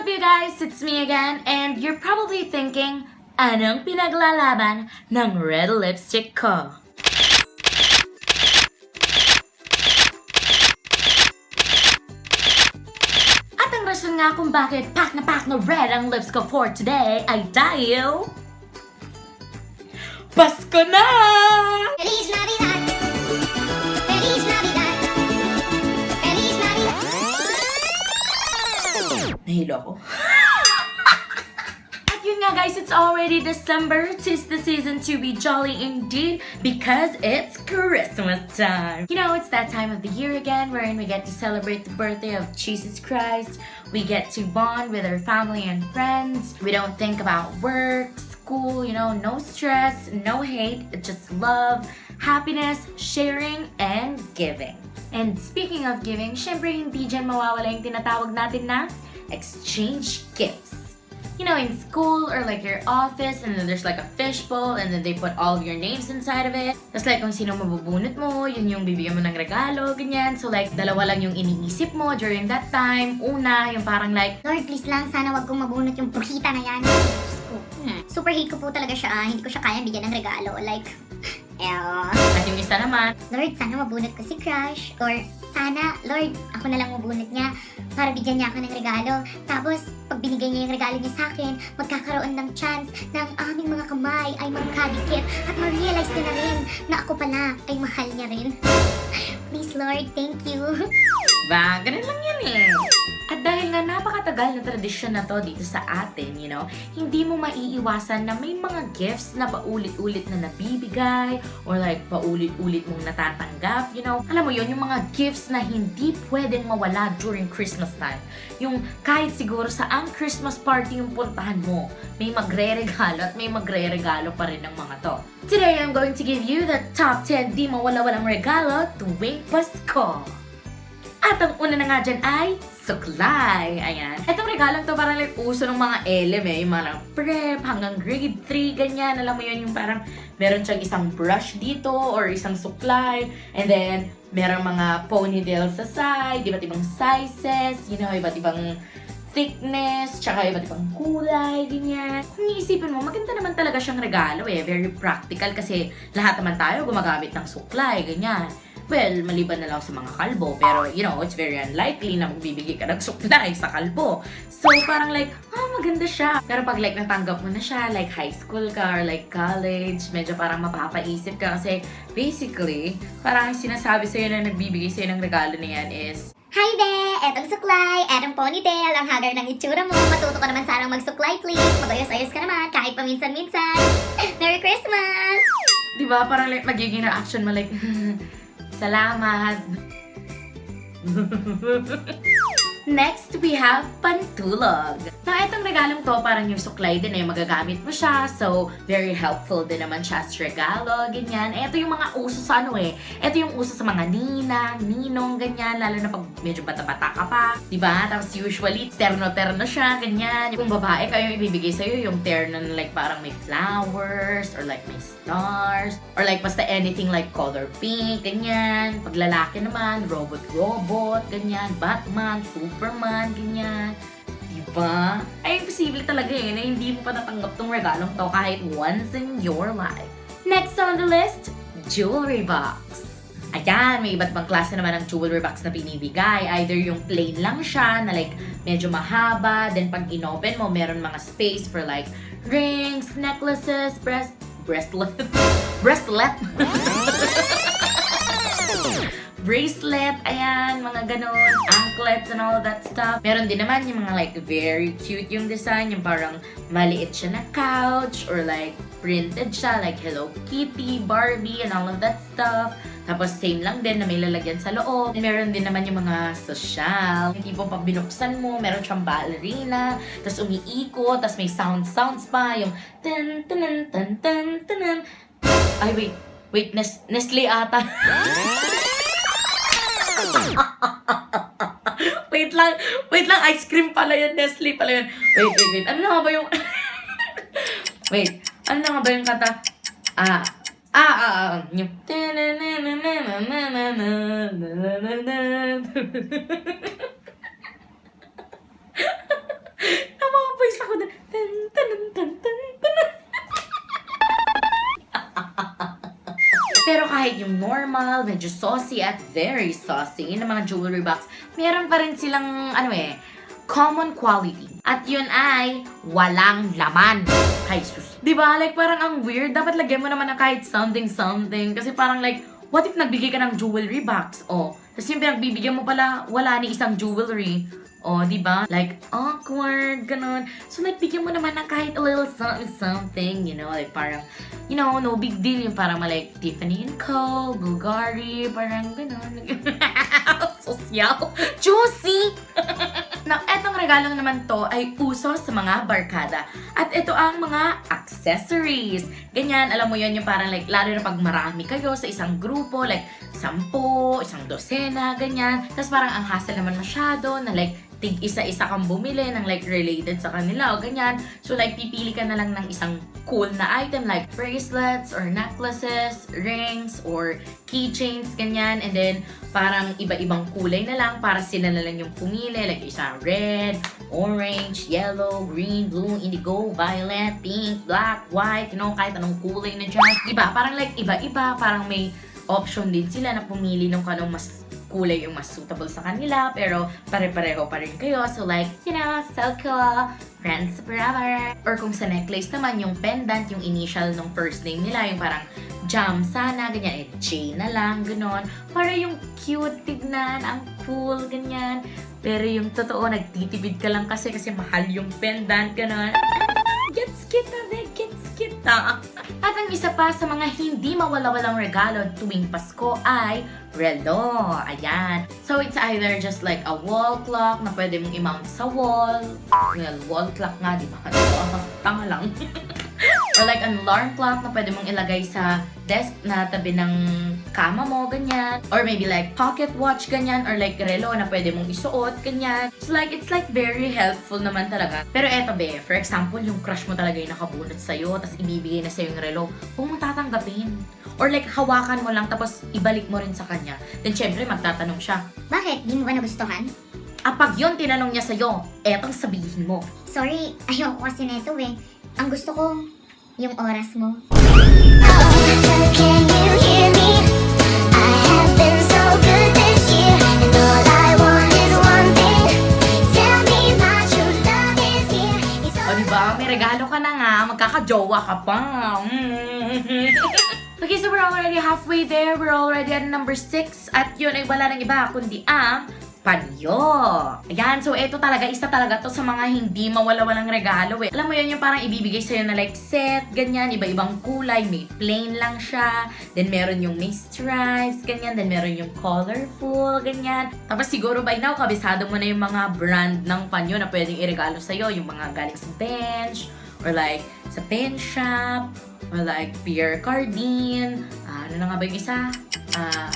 up you guys? It's me again and you're probably thinking, anong pinaglalaban ng red lipstick ko? At ang rason nga kung bakit pack na pack na red ang lips ko for today ay dahil... Pasko na! Feliz Navidad. Nahilo ako. At yun nga guys, it's already December. Tis the season to be jolly indeed because it's Christmas time. You know, it's that time of the year again wherein we get to celebrate the birthday of Jesus Christ. We get to bond with our family and friends. We don't think about work, school, you know, no stress, no hate, just love, happiness, sharing, and giving. And speaking of giving, syempre hindi dyan mawawala yung tinatawag natin na exchange gifts. You know, in school or like your office, and then there's like a fishbowl, and then they put all of your names inside of it. Tapos like kung sino mabubunot mo, yun yung bibigyan mo ng regalo, ganyan. So like, dalawa lang yung iniisip mo during that time. Una, yung parang like, Lord, please lang, sana wag kong mabunot yung burkita na yan. Hmm. Super hate ko po talaga siya. ah. Hindi ko siya kaya bigyan ng regalo. Like, eh, at yung isa naman, Lord, sana mabunot ko si Crush. Or, sana, Lord, ako na lang mabunot niya para bigyan niya ako ng regalo. Tapos, pag binigay niya yung regalo niya sa akin, magkakaroon ng chance na ang aming mga kamay ay magkadikit at ma-realize niya na rin na ako pala ay mahal niya rin. Please, Lord, thank you. Ba, ganun lang yan eh. At dahil nga napakatagal na tradisyon na to dito sa atin, you know, hindi mo maiiwasan na may mga gifts na paulit-ulit na nabibigay or like paulit-ulit mong natatanggap, you know. Alam mo yon yung mga gifts na hindi pwedeng mawala during Christmas time. Yung kahit siguro sa ang Christmas party yung puntahan mo, may magre-regalo at may magre-regalo pa rin ng mga to. Today, I'm going to give you the top 10 di mawala-walang regalo tuwing Pasko. At ang una na nga dyan ay suklay. Ayan. Itong regalong to parang like uso ng mga elem eh. Yung parang prep hanggang grade 3, ganyan. Alam mo yun yung parang meron siyang isang brush dito or isang suklay. And then, merong mga ponytail sa side, iba't ibang sizes, you know, iba't ibang thickness, tsaka iba't ibang kulay, ganyan. Kung iisipin mo, maganda naman talaga siyang regalo eh. Very practical kasi lahat naman tayo gumagamit ng suklay, ganyan. Well, maliban na lang sa mga kalbo. Pero, you know, it's very unlikely na magbibigay ka ng suklay sa kalbo. So, parang like, ah, maganda siya. Pero pag like natanggap mo na siya, like high school ka or like college, medyo parang mapapaisip ka kasi basically, parang ang sinasabi sa'yo na nagbibigay sa'yo ng regalo na yan is, Hi be! Etong suklay, etong ponytail, ang hagar ng itsura mo. Matuto ka naman sanang magsuklay, please. Magayos-ayos ka naman, kahit paminsan-minsan. Merry Christmas! di ba, parang like magiging reaction mo like, salamat. Next, we have pantulog. Na itong regalong to, parang yung suklay din eh, magagamit mo siya. So, very helpful din naman siya as regalo, ganyan. Ito yung mga uso sa ano eh. Ito yung uso sa mga ninang, ninong, ganyan. Lalo na pag medyo bata-bata ka pa. Diba? Tapos usually, terno-terno siya, ganyan. Kung babae kayo ibibigay sa'yo, yung terno na like parang may flowers, or like may stars, or like basta anything like color pink, ganyan. Pag lalaki naman, robot-robot, ganyan. Batman, Superman, ganyan. Diba? Ay, imposible talaga eh, na hindi mo pa natanggap tong regalong to kahit once in your life. Next on the list, jewelry box. Ayan, may iba't ibang klase naman ng jewelry box na binibigay. Either yung plain lang siya, na like medyo mahaba, then pag inopen mo, meron mga space for like rings, necklaces, breast, breastlet, breastlet, bracelet, ayan, mga ganon, anklets and all that stuff. Meron din naman yung mga like very cute yung design, yung parang maliit siya na couch or like printed siya like Hello Kitty, Barbie and all of that stuff. Tapos same lang din na may lalagyan sa loob. Meron din naman yung mga social. Yung tipong pag binuksan mo, meron siyang ballerina, tapos umiikot, tapos may sound sounds pa, yung tan tan tan tan tan Ay wait, wait, Nes Nestle ata. wait lang. Wait lang, ice cream pala yun. Nestle pala yun. Wait, wait, wait. Ano na nga ba yung... wait. Ano na nga ba yung kata? Ah, Ah, ah, ah. Um, yung... Tama ko voice ako na. Kahit yung normal, medyo saucy at very saucy na mga jewelry box, meron pa rin silang, ano eh, common quality. At yun ay walang laman. Ay, sus. Di ba? Like, parang ang weird. Dapat lagyan mo naman ng kahit something-something. Kasi parang like, what if nagbigay ka ng jewelry box? Oh, tapos yung pinagbibigyan mo pala, wala ni isang jewelry. Oh, di ba? Like, awkward, ganun. So, like, bigyan mo naman ng kahit a little something, something, you know, like, parang, you know, no big deal yung parang like Tiffany and Co, Bulgari, parang ganun. Social. Juicy! Now, etong regalo naman to ay uso sa mga barkada. At ito ang mga accessories. Ganyan, alam mo yon yung parang like, lalo na pag marami kayo sa isang grupo, like, sampo, isang dosena, ganyan. Tapos parang ang hassle naman masyado na like, tig isa-isa kang bumili ng like related sa kanila o ganyan. So like pipili ka na lang ng isang cool na item like bracelets or necklaces, rings or keychains, ganyan. And then parang iba-ibang kulay na lang para sila na lang yung pumili. Like isa red, orange, yellow, green, blue, indigo, violet, pink, black, white, you know, kahit anong kulay na dyan. Diba? Parang like iba-iba, parang may option din sila na pumili ng kanong mas kulay yung mas suitable sa kanila, pero pare-pareho pa rin kayo. So like, you know, so cool. Friends forever. Or kung sa necklace naman, yung pendant, yung initial ng first name nila, yung parang jam sana, ganyan, eh, J na lang, ganon. Para yung cute tignan, ang cool, ganyan. Pero yung totoo, nagtitipid ka lang kasi kasi mahal yung pendant, ganon. Kita. At ang isa pa sa mga hindi mawala-walang regalo tuwing Pasko ay relo. Ayan. So it's either just like a wall clock na pwede mong i-mount sa wall. Well, wall clock nga, di ba? Tanga lang. Or like an alarm clock na pwede mong ilagay sa desk na tabi ng kama mo, ganyan. Or maybe like pocket watch, ganyan. Or like relo na pwede mong isuot, ganyan. So like, it's like very helpful naman talaga. Pero eto be, for example, yung crush mo talaga yung nakabunot sa'yo, tapos ibibigay na sa'yo yung relo, huwag mo tatanggapin. Or like, hawakan mo lang, tapos ibalik mo rin sa kanya. Then syempre, magtatanong siya, Bakit? Di mo ba nagustuhan? ah, pag yun tinanong niya sa'yo, etong sabihin mo. Sorry, ayoko kasi neto eh. Ang gusto ko, yung oras mo. You Diba, may regalo ka na nga, magkakajowa ka pa. Mm. okay, so we're already halfway there. We're already at number 6. At yun ay wala nang iba kundi ang panyo. Ayan, so ito talaga, isa talaga to sa mga hindi mawala-walang regalo eh. Alam mo yun, yung parang ibibigay sa'yo na like set, ganyan, iba-ibang kulay, may plain lang siya, then meron yung may stripes, ganyan, then meron yung colorful, ganyan. Tapos siguro by now, kabisado mo na yung mga brand ng panyo na pwedeng iregalo sa'yo, yung mga galing sa bench, or like sa pen shop, or like Pierre Cardin, ah, ano na nga ba yung isa? Ah,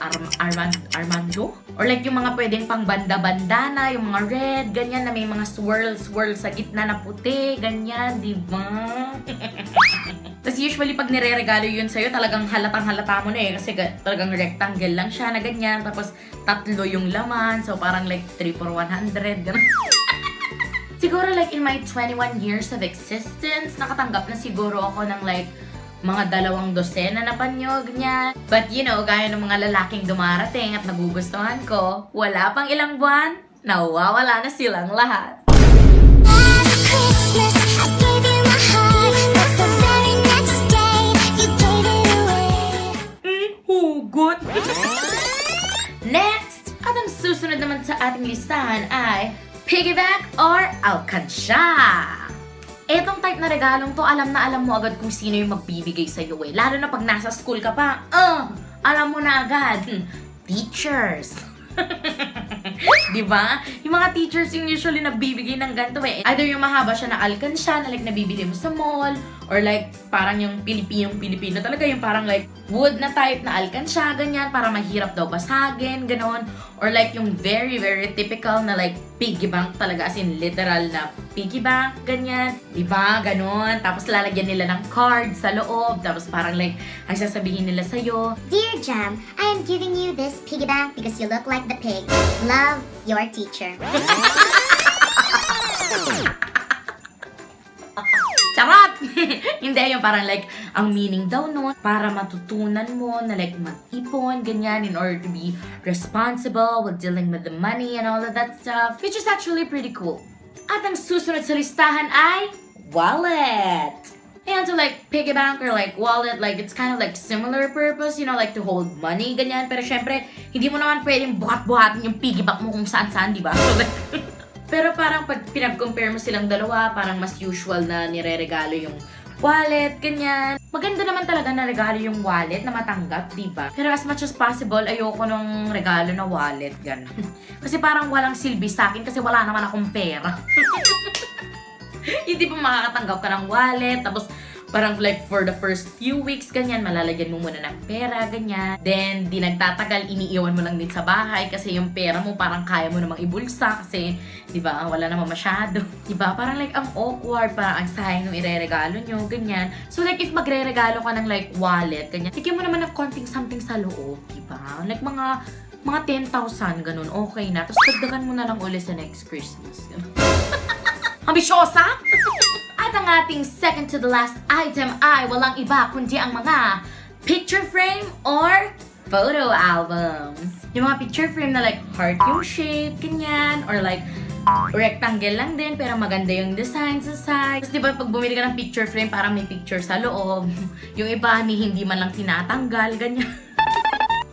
Arm Armand Armando? Or like yung mga pwedeng pang banda-bandana, yung mga red, ganyan na may mga swirl-swirl sa gitna na puti, ganyan, di ba? Tapos usually pag nire-regalo yun sa'yo, talagang halatang halata mo na eh. Kasi ga- talagang rectangle lang siya na ganyan. Tapos tatlo yung laman. So parang like 3 for 100. Ganun. siguro like in my 21 years of existence, nakatanggap na siguro ako ng like mga dalawang dosena na panyo, ganyan. But you know, gaya ng mga lalaking dumarating at nagugustuhan ko, wala pang ilang buwan, nawawala na silang lahat. Mm, hugot! Next! At ang susunod naman sa ating listahan ay piggyback or alkansya. Etong type na regalong to, alam na alam mo agad kung sino yung magbibigay sa iyo eh. Lalo na pag nasa school ka pa, uh, alam mo na agad. Hmm, teachers. Di ba? Yung mga teachers yung usually nagbibigay ng ganito eh. Either yung mahaba siya na alkansya na like nabibili mo sa mall or like parang yung Pilipinong Pilipino talaga yung parang like wood na type na alkansya ganyan para mahirap daw basagin ganon. Or like yung very very typical na like piggy bank talaga as in literal na piggy bank ganyan. Di ba? Ganon. Tapos lalagyan nila ng card sa loob. Tapos parang like ang sasabihin nila sa'yo Dear Jam, I am giving you this piggy bank because you look like the pig. Love, your teacher. Charot! Hindi, yung parang like, ang meaning daw nun, para matutunan mo na like mag-ipon, ganyan, in order to be responsible with dealing with the money and all of that stuff. Which is actually pretty cool. At ang susunod sa listahan ay wallet. And to like piggy bank or like wallet, like it's kind of like similar purpose, you know, like to hold money, ganyan. Pero syempre, hindi mo naman pwedeng buhat-buhatin yung piggy bank mo kung saan-saan, di ba? So like, pero parang pag pinag-compare mo silang dalawa, parang mas usual na nire-regalo yung wallet, ganyan. Maganda naman talaga na regalo yung wallet na matanggap, di ba? Pero as much as possible, ayoko nung regalo na wallet, ganun. kasi parang walang silbi sa akin kasi wala naman akong pera. Hindi pa makakatanggap ka ng wallet, tapos parang like for the first few weeks, ganyan, malalagyan mo muna ng pera, ganyan. Then, di nagtatagal, iniiwan mo lang din sa bahay kasi yung pera mo parang kaya mo namang ibulsa kasi, di ba, wala naman masyado. Di ba? Parang like ang awkward, parang ang sayang nung ireregalo nyo, ganyan. So like if magre-regalo ka ng like wallet, ganyan, tigyan mo naman ng konting something sa loob, di ba? Like mga mga 10,000, ganun, okay na. Tapos dagdagan mo na lang ulit sa next Christmas. Ambisyosa? At ang ating second to the last item ay walang iba kundi ang mga picture frame or photo albums. Yung mga picture frame na like heart yung shape, ganyan, or like rectangle lang din pero maganda yung design sa side. Tapos di ba pag bumili ka ng picture frame parang may picture sa loob. yung iba ni hindi man lang tinatanggal, ganyan.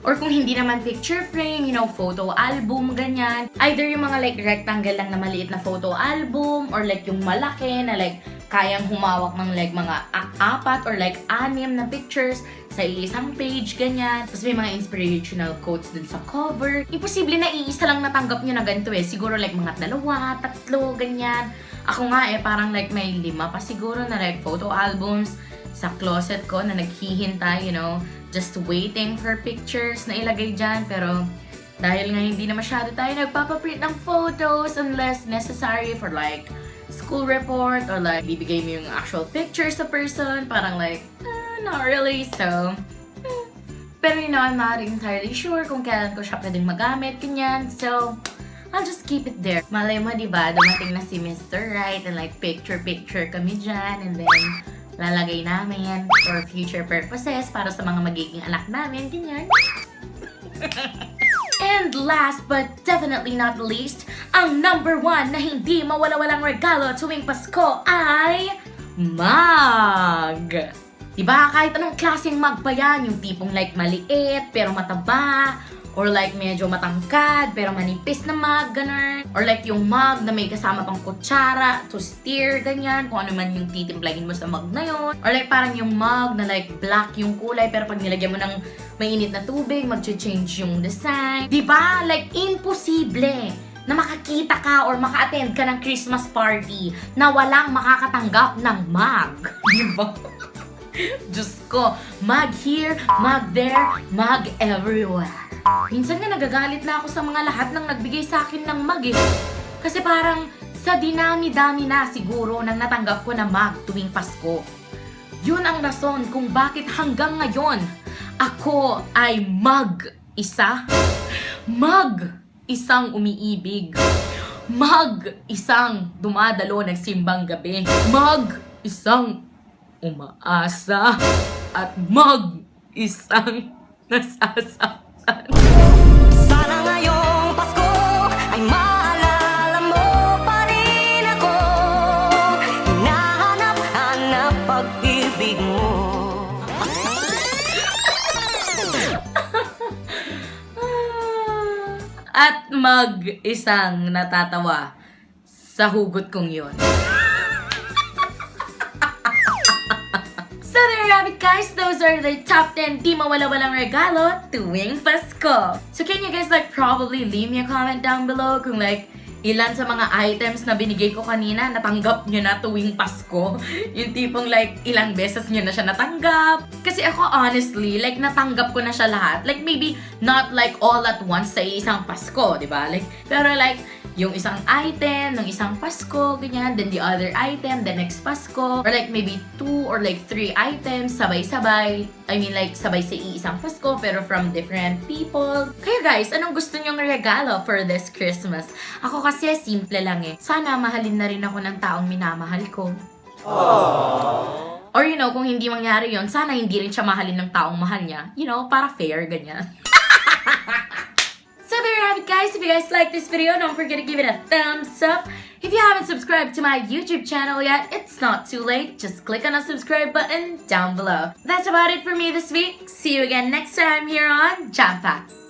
Or kung hindi naman picture frame, you know, photo album, ganyan. Either yung mga like rectangle lang na maliit na photo album or like yung malaki na like kayang humawak ng like mga apat or like anim na pictures sa isang page, ganyan. Tapos may mga inspirational quotes dun sa cover. Imposible na iisa lang natanggap nyo na ganito eh. Siguro like mga dalawa, tatlo, ganyan. Ako nga eh, parang like may lima pa siguro na like photo albums sa closet ko na naghihintay, you know, just waiting for pictures na ilagay dyan. Pero dahil nga hindi na masyado tayo nagpapaprint ng photos unless necessary for like school report or like bibigay mo yung actual picture sa person, parang like, ah, not really, so... hmm. Pero you know, I'm not entirely sure kung kailan ko siya pwedeng magamit, ganyan. So, I'll just keep it there. Malay mo, di ba, dumating na si Mr. Right and like picture-picture kami dyan and then lalagay namin for future purposes para sa mga magiging anak namin, ganyan. And last but definitely not least, ang number one na hindi mawala-walang regalo tuwing Pasko ay mug. Diba? Kahit anong klaseng mug pa yan, yung tipong like maliit pero mataba, or like medyo matangkad pero manipis na mug, ganun. Or like yung mug na may kasama pang kutsara to stir, ganyan, kung ano man yung titimplahin mo sa mug na yon. Or like parang yung mug na like black yung kulay pero pag nilagyan mo ng mainit na tubig, mag-change yung design. Ba? Like, imposible na makakita ka or maka-attend ka ng Christmas party na walang makakatanggap ng mug. Di ba? Diyos ko, mug here, mug there, mug everywhere. Minsan nga nagagalit na ako sa mga lahat ng nagbigay sa akin ng mug eh. Kasi parang sa dinami-dami na siguro nang natanggap ko na mug tuwing Pasko. Yun ang rason kung bakit hanggang ngayon ako ay mag isa. Mag isang umiibig. Mag isang dumadalo ng simbang gabi. Mag isang umaasa. At mag isang nasasaktan. Sana ngayong Pasko ay maalala mo pa rin ako Hinahanap-hanap pag-ibig mo At mag isang natatawa sa hugot kong yon. So there you have it guys, those are the top 10 di mawala-walang regalo tuwing Pasko. So can you guys like probably leave me a comment down below kung like ilan sa mga items na binigay ko kanina natanggap nyo na tuwing Pasko. Yung tipong like ilang beses nyo na siya natanggap. Kasi ako honestly, like natanggap ko na siya lahat. Like maybe not like all at once sa isang Pasko, di ba? Like, pero like yung isang item ng isang Pasko, ganyan, then the other item the next Pasko, or like maybe two or like three items sabay-sabay. I mean like sabay sa iisang Pasko pero from different people. Kaya guys, anong gusto nyong regalo for this Christmas? Ako kasi simple lang eh. Sana mahalin na rin ako ng taong minamahal ko. Or you know, kung hindi mangyari yon sana hindi rin siya mahalin ng taong mahal niya. You know, para fair, ganyan. guys. If you guys like this video, don't forget to give it a thumbs up. If you haven't subscribed to my YouTube channel yet, it's not too late. Just click on the subscribe button down below. That's about it for me this week. See you again next time here on Jam.